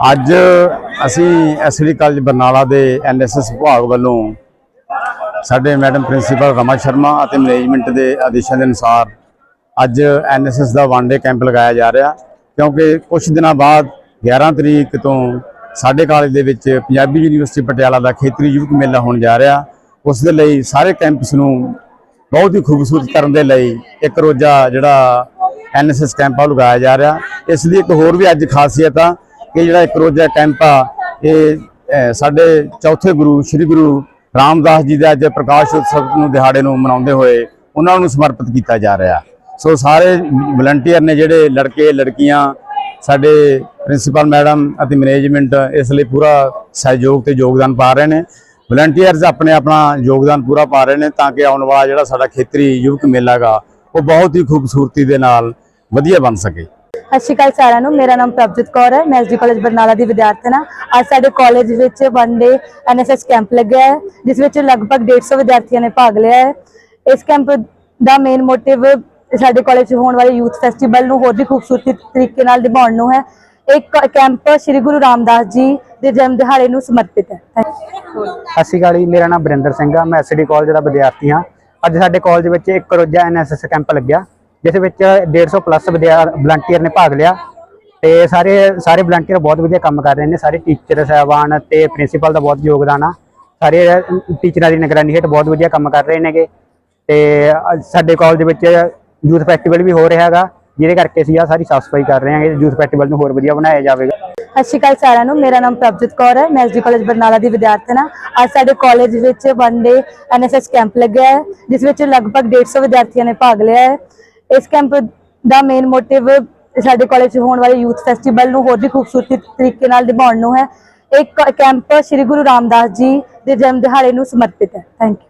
ਅੱਜ ਅਸੀਂ SD college Barnala ਦੇ ਐਨਐਸਐਸ ਵਿਭਾਗ ਵੱਲੋਂ ਸਾਡੇ ਮੈਡਮ ਪ੍ਰਿੰਸੀਪਲ ਰਮਾ ਸ਼ਰਮਾ ਅਤੇ ਮੈਨੇਜਮੈਂਟ ਦੇ ਆਦੇਸ਼ਾਂ ਦੇ ਅਨੁਸਾਰ ਅੱਜ ਐਨਐਸਐਸ ਦਾ ਵਨ ਡੇ ਕੈਂਪ ਲਗਾਇਆ ਜਾ ਰਿਹਾ, ਕਿਉਂਕਿ ਕੁਝ ਦਿਨਾਂ ਬਾਅਦ 11 ਤਰੀਕ ਤੋਂ ਸਾਡੇ ਕਾਲਜ ਦੇ ਵਿੱਚ ਪੰਜਾਬੀ ਯੂਨੀਵਰਸਿਟੀ ਪਟਿਆਲਾ ਦਾ ਖੇਤਰੀ ਯੁਵਕ ਮੇਲਾ ਹੋਣ ਜਾ ਰਿਹਾ। ਉਸ ਦੇ ਲਈ ਸਾਰੇ ਕੈਂਪਸ ਨੂੰ ਬਹੁਤ ਹੀ ਖੂਬਸੂਰਤ ਕਰਨ ਦੇ ਲਈ ਇੱਕ ਰੋਜ਼ਾ ਜਿਹੜਾ ਐਨਐਸਐਸ ਕੈਂਪ ਆ ਉਹ ਲਗਾਇਆ ਜਾ ਰਿਹਾ। ਇਸ ਦੀ ਇੱਕ ਹੋਰ ਵੀ ਅੱਜ ਖਾਸੀਅਤ ਆ ਕਿ ਜਿਹੜਾ ਇੱਕ ਰੋਜ਼ਾ ਕੈਂਪ ਆ, ਇਹ ਸਾਡੇ ਚੌਥੇ ਗੁਰੂ, ਸ੍ਰੀ ਗੁਰੂ ਰਾਮਦਾਸ ਜੀ ਦੇ ਅੱਜ ਪ੍ਰਕਾਸ਼ ਉਤਸਵ ਨੂੰ ਦਿਹਾੜੇ ਨੂੰ ਮਨਾਉਂਦੇ ਹੋਏ ਉਹਨਾਂ ਨੂੰ ਸਮਰਪਿਤ ਕੀਤਾ ਜਾ ਰਿਹਾ। ਸੋ ਸਾਰੇ ਵਲੰਟੀਅਰ ਨੇ ਜਿਹੜੇ ਲੜਕੇ, ਲੜਕੀਆਂ, ਸਾਡੇ ਪ੍ਰਿੰਸੀਪਲ ਮੈਡਮ ਅਤੇ ਮੈਨੇਜਮੈਂਟ ਇਸ ਲਈ ਪੂਰਾ ਸਹਿਯੋਗ ਤੇ ਯੋਗਦਾਨ ਪਾ ਰਹੇ ਨੇ। ਵਲੰਟੀਅਰਸ ਆਪਣੇ ਆਪਣਾ ਯੋਗਦਾਨ ਪੂਰਾ ਪਾ ਰਹੇ ਨੇ ਤਾਂ ਕਿ ਆਉਣ ਵਾਲਾ ਜਿਹੜਾ ਸਾਡਾ ਖੇਤਰੀ ਯੁਵਕ ਮੇਲਾ ਗਾ, ਉਹ ਬਹੁਤ ਹੀ ਖੂਬਸੂਰਤੀ ਦੇ ਨਾਲ ਵਧੀਆ ਬਣ ਸਕੇ। ਸਤਿ ਸ਼੍ਰੀ ਅਕਾਲ ਸਾਰਿਆਂ ਨੂੰ। ਮੇਰਾ ਨਾਮ ਪ੍ਰਭਜੋਤ ਕੌਰ ਹੈ। ਮੈਂ ਐਸਡੀ ਕਾਲਜ ਬਰਨਾਲਾ ਦੀ ਵਿਦਿਆਰਥਣ ਹਾਂ। ਅੱਜ ਸਾਡੇ ਕਾਲਜ ਵਿੱਚ ਵਨ ਡੇ ਐਨਐਸਐਸ ਕੈਂਪ ਲੱਗਿਆ ਹੈ, ਜਿਸ ਵਿੱਚ ਲਗਭਗ 150 ਵਿਦਿਆਰਥੀਆਂ ਨੇ ਭਾਗ ਲਿਆ ਹੈ। ਇਸ ਕੈਂਪ ਦਾ ਮੇਨ ਮੋਟਿਵ ਸਾਡੇ ਕਾਲਜ 'ਚ ਹੋਣ ਵਾਲੇ ਯੂਥ ਫੈਸਟੀਵਲ ਨੂੰ ਹੋਰ ਵੀ ਖੂਬਸੂਰਤੀ ਤਰੀਕੇ ਨਾਲ ਨਿਭਾਉਣ ਨੂੰ ਹੈ। ਇਹ ਕੈਂਪ ਸ੍ਰੀ ਗੁਰੂ ਰਾਮਦਾਸ ਜੀ ਦੇ ਜਨਮ ਦਿਹਾੜੇ ਨੂੰ ਸਮਰਪਿਤ ਹੈ। ਸਤਿ ਸ਼੍ਰੀ ਅਕਾਲ ਜੀ। ਮੇਰਾ ਨਾਮ ਬਰਿੰਦਰ ਸਿੰਘ ਆ। ਮੈਂ ਐਸਡੀ ਕਾਲਜ ਦਾ ਵਿਦਿਆਰਥੀ ਹਾਂ। ਅੱਜ ਸਾਡੇ ਕਾਲਜ ਵਿੱਚ ਇੱਕ ਰੋਜ਼ਾ ਐਨਐਸਐਸ ਕੈਂਪ ਲੱਗਿਆ। ਜਿਸ ਵਿੱਚ 150 ਪਲੱਸ ਵਲੰਟੀਅਰ ਨੇ ਭਾਗ ਲਿਆ ਤੇ ਸਾਰੇ ਸਾਰੇ ਵਲੰਟੀਅਰ ਬਹੁਤ ਵਧੀਆ ਕੰਮ ਕਰ ਰਹੇ ਨੇ, ਸਾਰੇ ਟੀਚਰ ਸਾਹਿਬਾਨ ਤੇ ਪ੍ਰਿੰਸੀਪਲ ਦਾ ਬਹੁਤ ਯੋਗਦਾਨ ਆ। ਸਾਰੇ ਟੀਚਰਾਂ ਦੀ ਨਿਗਰਾਨੀ ਹੇਠ ਬਹੁਤ ਵਧੀਆ ਕੰਮ ਕਰ ਰਹੇ ਨੇਗੇ ਤੇ ਸਾਡੇ ਕਾਲਜ ਵਿੱਚ ਯੂਥ ਫੈਸਟੀਵਲ ਵੀ ਹੋ ਰਿਹਾ ਹੈਗਾ, ਜਿਹਦੇ ਕਰਕੇ ਅਸੀਂ ਆ ਸਾਰੀ ਸਾਫ਼ ਸਫ਼ਾਈ ਕਰ ਰਹੇ ਹਾਂ ਯੂਥ ਫੈਸਟੀਵਲ ਨੂੰ ਹੋਰ ਵਧੀਆ ਬਣਾਇਆ ਜਾਵੇਗਾ। ਸਤਿ ਸ਼੍ਰੀ ਅਕਾਲ ਸਾਰਿਆਂ ਨੂੰ, ਮੇਰਾ ਨਾਮ ਪ੍ਰਭਜੀਤ ਕੌਰ ਹੈ, ਮੈਂ ਐਸਡੀ ਕਾਲਜ ਬਰਨਾਲਾ ਦੀ ਵਿਦਿਆਰਥਣ ਹਾਂ। ਅੱਜ ਸਾਡੇ ਕਾਲਜ ਵਿੱਚ ਵਨ ਡੇ ਐਨਐਸਐਸ ਕੈਂਪ ਲੱਗਿਆ ਹੈ, ਜਿਸ ਵਿੱਚ ਲਗਭਗ 150 ਵਿਦਿਆਰਥੀਆਂ ਨੇ ਭਾਗ ਲਿਆ ਹੈ। ਇਸ ਕੈਂਪ ਦਾ ਮੇਨ ਮੋਟਿਵ ਸਾਡੇ ਕਾਲਜ 'ਚ ਹੋਣ ਵਾਲੇ ਯੂਥ ਫੈਸਟੀਵਲ ਨੂੰ ਹੋਰ ਵੀ ਖੂਬਸੂਰਤੀ ਤਰੀਕੇ ਨਾਲ ਨਿਭਾਉਣ ਨੂੰ ਹੈ। ਇਹ ਕ- ਕੈਂਪ ਸ੍ਰੀ ਗੁਰੂ ਰਾਮਦਾਸ ਜੀ ਦੇ ਜਨਮ ਦਿਹਾੜੇ ਨੂੰ ਸਮਰਪਿਤ ਹੈ। Thank you